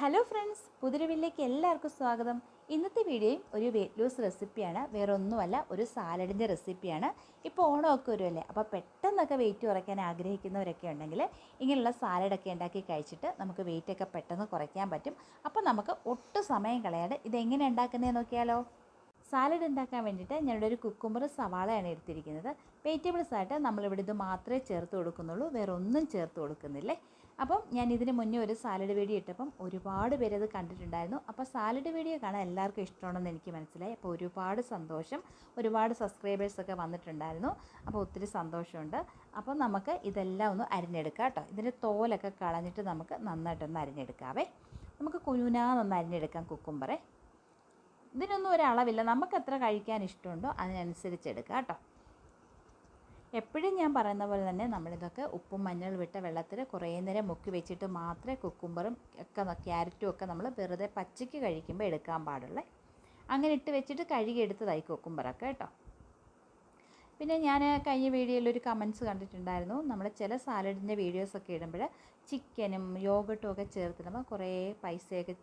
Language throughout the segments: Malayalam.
ഹലോ ഫ്രണ്ട്സ് പുതിരവില്ലേക്ക് എല്ലാവർക്കും സ്വാഗതം. ഇന്നത്തെ വീഡിയോയും ഒരു വെയിറ്റ് ലൂസ് റെസിപ്പിയാണ് വേറെ ഒന്നുമല്ല ഒരു സാലഡിന്റെ റെസിപ്പിയാണ് ഇപ്പോൾ ഓണമൊക്കെ വരുമല്ലേ? അപ്പോൾ പെട്ടെന്നൊക്കെ വെയിറ്റ് കുറയ്ക്കാൻ ആഗ്രഹിക്കുന്നവരൊക്കെ ഉണ്ടെങ്കിൽ ഇങ്ങനെയുള്ള സാലഡൊക്കെ ഉണ്ടാക്കി കഴിച്ചിട്ട് നമുക്ക് വെയിറ്റൊക്കെ പെട്ടെന്ന് കുറയ്ക്കാൻ പറ്റും. അപ്പോൾ നമുക്ക് ഒട്ടും സമയം കളയാതെ ഇതെങ്ങനെ ഉണ്ടാക്കുന്നതെന്ന് നോക്കിയാലോ? സാലഡ് ഉണ്ടാക്കാൻ വേണ്ടിയിട്ട് ഞാനിവിടെ ഒരു കുക്കുമ്പർ സവാളയാണ് എടുത്തിരിക്കുന്നത്. വെജിറ്റബിൾസ് ആയിട്ട് നമ്മളിവിടെ ഇത് മാത്രമേ ചേർത്ത് കൊടുക്കുന്നുള്ളൂ. വേറെ ഒന്നും ചേർത്ത് കൊടുക്കുന്നില്ലേ? അപ്പം ഞാൻ ഇതിന് മുന്നേ ഒരു സാലഡ് വീഡിയോ ഇട്ടപ്പം ഒരുപാട് പേര് അത് കണ്ടിട്ടുണ്ടായിരുന്നു. അപ്പോൾ സാലഡ് വീഡിയോ കാണാൻ എല്ലാവർക്കും ഇഷ്ടമാണെന്ന് എനിക്ക് മനസ്സിലായി. അപ്പോൾ ഒരുപാട് സന്തോഷം. ഒരുപാട് സബ്സ്ക്രൈബേഴ്സൊക്കെ വന്നിട്ടുണ്ടായിരുന്നു. അപ്പോൾ ഒത്തിരി സന്തോഷമുണ്ട്. അപ്പം നമുക്ക് ഇതെല്ലാം ഒന്ന് അരിഞ്ഞെടുക്കാം കേട്ടോ. ഇതിന്റെ തോലൊക്കെ കളഞ്ഞിട്ട് നമുക്ക് നന്നായിട്ടൊന്ന് അരിഞ്ഞെടുക്കാവേ. നമുക്ക് കുഞ്ഞുനാന്നൊന്ന് അരിഞ്ഞെടുക്കാം കുക്കുമ്പറേ ഇതിനൊന്നും ഒരളവില്ല നമുക്ക് എത്ര കഴിക്കാൻ ഇഷ്ടമുണ്ടോ അതിനനുസരിച്ച് എടുക്കാം കേട്ടോ. എപ്പോഴും ഞാൻ പറയുന്ന പോലെ തന്നെ നമ്മളിതൊക്കെ ഉപ്പും മഞ്ഞൾ വിട്ട വെള്ളത്തിൽ കുറേ നേരം മുക്കി വെച്ചിട്ട് മാത്രമേ കുക്കുമ്പറും ഒക്കെ ക്യാരറ്റും ഒക്കെ നമ്മൾ വെറുതെ പച്ചയ്ക്ക് കഴിക്കുമ്പോൾ എടുക്കാൻ പാടുള്ളേ. അങ്ങനെ ഇട്ട് വെച്ചിട്ട് കഴുകി എടുത്തതായി കുക്കുമ്പറൊക്കെ കേട്ടോ. പിന്നെ ഞാൻ കഴിഞ്ഞ വീഡിയോയിൽ ഒരു കമൻസ് കണ്ടിട്ടുണ്ടായിരുന്നു. നമ്മൾ ചില സാലഡിന്റെ വീഡിയോസൊക്കെ ഇടുമ്പോൾ ചിക്കനും യോഗട്ടും ഒക്കെ ചേർത്തിടുമ്പോൾ കുറേ പൈസയൊക്കെ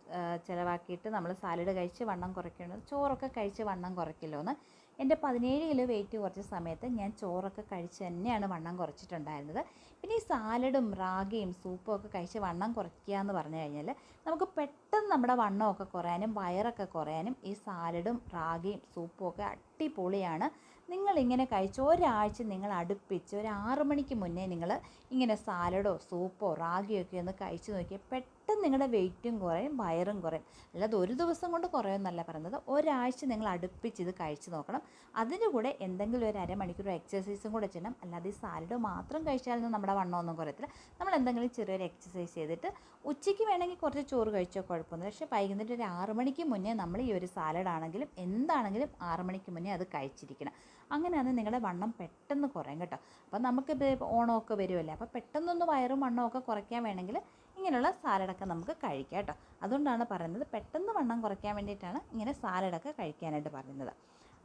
ചിലവാക്കിയിട്ട് നമ്മൾ സാലഡ് കഴിച്ച് വണ്ണം കുറയ്ക്കണം. ചോറൊക്കെ കഴിച്ച് വണ്ണം കുറയ്ക്കില്ലോ എന്ന് എന്റെ പതിനേഴ് കിലോ വെയിറ്റ് കുറച്ച സമയത്ത് ഞാൻ ചോറൊക്കെ കഴിച്ച് തന്നെയാണ് വണ്ണം കുറച്ചിട്ടുണ്ടായിരുന്നത്. പിന്നെ ഈ സാലഡും റാഗിയും സൂപ്പും ഒക്കെ കഴിച്ച് വണ്ണം കുറയ്ക്കുക എന്ന് പറഞ്ഞു കഴിഞ്ഞാൽ നമുക്ക് പെട്ടെന്ന് നമ്മുടെ വണ്ണമൊക്കെ കുറയാനും വയറൊക്കെ കുറയാനും ഈ സാലഡും റാഗിയും സൂപ്പും ഒക്കെ അടിപൊളിയാണ്. നിങ്ങളിങ്ങനെ കഴിച്ച് ഒരാഴ്ച നിങ്ങൾ അടുപ്പിച്ച് ഒരു ആറു മണിക്ക് മുന്നേ നിങ്ങൾ ഇങ്ങനെ സാലഡോ സൂപ്പോ റാഗിയോ ഒക്കെ ഒന്ന് കഴിച്ച് നോക്കിയാൽ പെട്ടെന്ന് നിങ്ങളുടെ വെയിറ്റും കുറയും വയറും കുറയും. അല്ലാതെ ഒരു ദിവസം കൊണ്ട് കുറയുമെന്നല്ല പറയുന്നത്. ഒരാഴ്ച നിങ്ങൾ അടുപ്പിച്ച് ഇത് കഴിച്ചു നോക്കണം. അതിന്റെ കൂടെ എന്തെങ്കിലും ഒരു അരമണിക്കൂർ എക്സസൈസും കൂടെ ചെയ്യണം. അല്ലാതെ ഈ സാലഡ് മാത്രം കഴിച്ചാലൊന്നും നമ്മുടെ വണ്ണമൊന്നും കുറയത്തില്ല. നമ്മൾ എന്തെങ്കിലും ചെറിയൊരു എക്സസൈസ് ചെയ്തിട്ട് ഉച്ചയ്ക്ക് വേണമെങ്കിൽ കുറച്ച് ചോറ് കഴിച്ചോ കുഴപ്പമൊന്നുമില്ല. പക്ഷേ വൈകുന്നേരം ഒരു ആറ് മണിക്ക് മുന്നേ നമ്മൾ ഈ ഒരു സാലഡ് ആണെങ്കിലും എന്താണെങ്കിലും ആറ് മണിക്ക് മുന്നേ അത് കഴിച്ചിരിക്കണം. അങ്ങനെയാണ് നിങ്ങളുടെ വണ്ണം പെട്ടെന്ന് കുറയും കേട്ടോ. അപ്പോൾ നമുക്ക് ഓണമൊക്കെ വരുമല്ലേ? അപ്പോൾ പെട്ടെന്നൊന്ന് വയറും വണ്ണമൊക്കെ കുറയ്ക്കാൻ വേണമെങ്കിൽ ഇങ്ങനെയുള്ള സാലഡൊക്കെ നമുക്ക് കഴിക്കാം കേട്ടോ. അതുകൊണ്ടാണ് പറയുന്നത് പെട്ടെന്ന് വണ്ണം കുറയ്ക്കാൻ വേണ്ടിയിട്ടാണ് ഇങ്ങനെ സാലഡൊക്കെ കഴിക്കാനായിട്ട് പറയുന്നത്.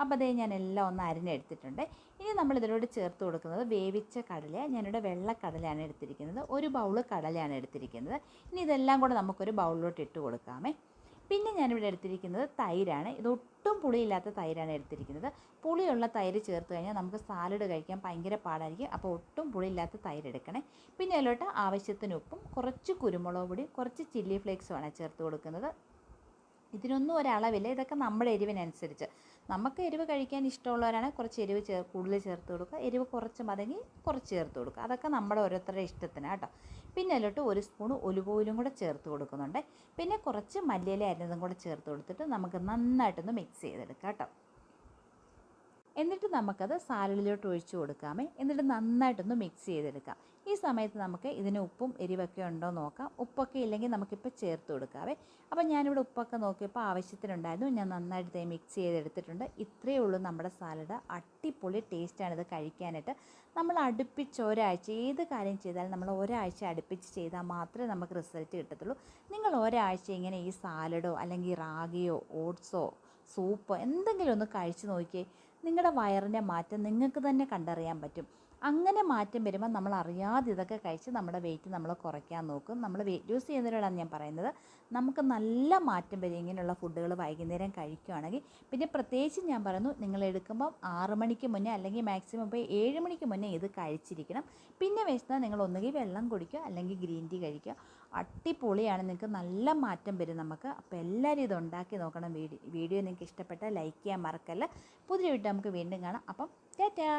അപ്പോൾ അതേ ഞാൻ എല്ലാം ഒന്ന് അരിഞ്ഞെടുത്തിട്ടുണ്ട് ഇനി നമ്മൾ ഇതിലോട് ചേർത്ത് കൊടുക്കുന്നത് വേവിച്ച കടല ഞാനിവിടെ വെള്ളക്കടലയാണ് എടുത്തിരിക്കുന്നത്. ഒരു ബൗൾ കടലയാണ് എടുത്തിരിക്കുന്നത്. ഇനി ഇതെല്ലാം കൂടെ നമുക്കൊരു ബൗളിലോട്ട് ഇട്ട് കൊടുക്കാമേ. പിന്നെ ഞാനിവിടെ എടുത്തിരിക്കുന്നത് തൈരാണ്. ഇത് ഒട്ടും പുളിയില്ലാത്ത തൈരാണ് എടുത്തിരിക്കുന്നത്. പുളിയുള്ള തൈര് ചേർത്ത് കഴിഞ്ഞാൽ നമുക്ക് സാലഡ് കഴിക്കാൻ ഭയങ്കര പാടായിരിക്കും. അപ്പോൾ ഒട്ടും പുളിയില്ലാത്ത തൈര് എടുക്കണേ. പിന്നെ അതിലോട്ട് ആവശ്യത്തിന് ഉപ്പും കുറച്ച് കുരുമുളക് പൊടിയും കുറച്ച് ചില്ലി ഫ്ലേക്സുമാണ് ചേർത്ത് കൊടുക്കുന്നത്. ഇതിനൊന്നും ഒരളവില്ല. ഇതൊക്കെ നമ്മുടെ എരിവിനനുസരിച്ച്. നമുക്ക് എരിവ് കഴിക്കാൻ ഇഷ്ടമുള്ളവരാണെങ്കിൽ കുറച്ച് എരിവ് ചേർ കൂടുതൽ ചേർത്ത് കൊടുക്കുക. എരിവ് കുറച്ച് മതങ്ങി കുറച്ച് ചേർത്ത് കൊടുക്കുക. അതൊക്കെ നമ്മുടെ ഓരോരുത്തരുടെ ഇഷ്ടത്തിന് കേട്ടോ. പിന്നെ അതിലോട്ട് ഒരു സ്പൂൺ ഒലിവോയിലും കൂടെ ചേർത്ത് കൊടുക്കുന്നുണ്ട്. പിന്നെ കുറച്ച് മല്ലിയില അരിഞ്ഞതും കൂടെ ചേർത്ത് കൊടുത്തിട്ട് നമുക്ക് നന്നായിട്ടൊന്ന് മിക്സ് ചെയ്തെടുക്കാം കേട്ടോ. എന്നിട്ട് നമുക്കത് സാലഡിലോട്ട് ഒഴിച്ചു കൊടുക്കാമേ. എന്നിട്ട് നന്നായിട്ടൊന്ന് മിക്സ് ചെയ്തെടുക്കാം. ഈ സമയത്ത് നമുക്ക് ഇതിന് ഉപ്പും എരിവൊക്കെ ഉണ്ടോ നോക്കാം. ഉപ്പൊക്കെ ഇല്ലെങ്കിൽ നമുക്കിപ്പോൾ ചേർത്ത് കൊടുക്കാവേ. അപ്പോൾ ഞാനിവിടെ ഉപ്പൊക്കെ നോക്കിയപ്പോൾ ആവശ്യത്തിനുണ്ടായിരുന്നു. ഞാൻ നന്നായിട്ട് മിക്സ് ചെയ്തെടുത്തിട്ടുണ്ട്. ഇത്രയേ ഉള്ളൂ നമ്മുടെ സാലഡ്. അടിപൊളി ടേസ്റ്റാണ് ഇത് കഴിക്കാനായിട്ട്. നമ്മൾ അടുപ്പിച്ച് ഒരാഴ്ച ഏത് കാര്യം ചെയ്താലും നമ്മൾ ഒരാഴ്ച അടുപ്പിച്ച് ചെയ്താൽ മാത്രമേ നമുക്ക് റിസൾട്ട് കിട്ടത്തുള്ളൂ. നിങ്ങൾ ഒരാഴ്ച ഇങ്ങനെ ഈ സാലഡോ അല്ലെങ്കിൽ റാഗിയോ ഓട്സോ സൂപ്പോ എന്തെങ്കിലും ഒന്ന് കഴിച്ച് നോക്കിയേ. നിങ്ങളുടെ വയറിന്റെ മാറ്റം നിങ്ങൾക്ക് തന്നെ കണ്ടറിയാൻ പറ്റും. അങ്ങനെ മാറ്റം വരുമ്പോൾ നമ്മൾ അറിയാതെ ഇതൊക്കെ കഴിച്ച് നമ്മുടെ വെയിറ്റ് നമ്മൾ കുറയ്ക്കാൻ നോക്കും. നമ്മൾ വെയിറ്റ് ലൂസ് ചെയ്യുന്നവരോടാണ് ഞാൻ പറയുന്നത്. നമുക്ക് നല്ല മാറ്റം വരും ഇങ്ങനെയുള്ള ഫുഡുകൾ വൈകുന്നേരം കഴിക്കുകയാണെങ്കിൽ പിന്നെ പ്രത്യേകിച്ച് ഞാൻ പറയുന്നു നിങ്ങൾ എടുക്കുമ്പോൾ ആറ് മണിക്ക് മുന്നേ അല്ലെങ്കിൽ മാക്സിമം ഇപ്പോൾ ഏഴ് മണിക്ക് മുന്നേ ഇത് കഴിച്ചിരിക്കണം. പിന്നെ വെച്ചാൽ നിങ്ങൾ ഒന്നുകിൽ വെള്ളം കുടിക്കുക അല്ലെങ്കിൽ ഗ്രീൻ ടീ കഴിക്കുക. അടിപൊളിയാണ്. നിങ്ങൾക്ക് നല്ല മാറ്റം വരും നമുക്ക്. അപ്പോൾ എല്ലാവരും ഇത് ഉണ്ടാക്കി നോക്കണം. വീഡിയോ വീഡിയോ നിങ്ങൾക്ക് ഇഷ്ടപ്പെട്ടാൽ ലൈക്ക് ചെയ്യാൻ മറക്കല്ല. പുതിയ വീഡിയോ നമുക്ക് വീണ്ടും കാണാം. അപ്പം ടാറ്റാ!